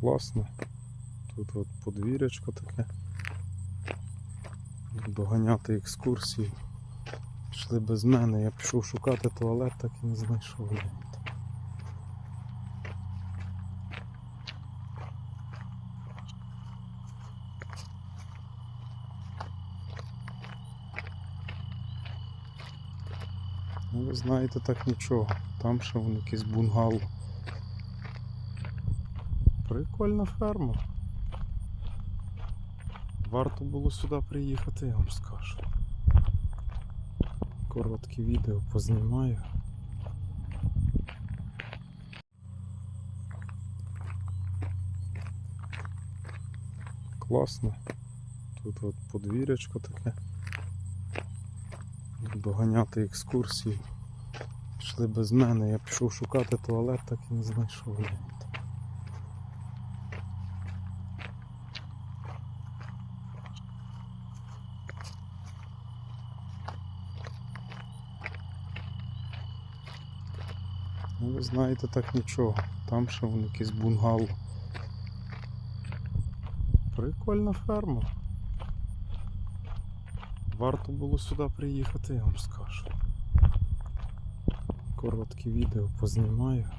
Класно. Тут от подвір'ячко таке. Доганяти екскурсії. Пішли без мене. Я пішов шукати туалет, так і не знайшов. Ну, ви знаєте, так нічого. Там ще вон якийсь бунгало. Прикольна ферма. Варто було сюди приїхати, я вам скажу. Коротке відео познімаю. Класно. Тут от подвір'ячко таке. Доганяти екскурсії. Пішли без мене. Я пішов шукати туалет, так і не знайшов. Ну, ви знаєте, так нічого. Там ще вон якийсь бунгал. Прикольна ферма. Варто було сюди приїхати, я вам скажу. Коротке відео познімаю.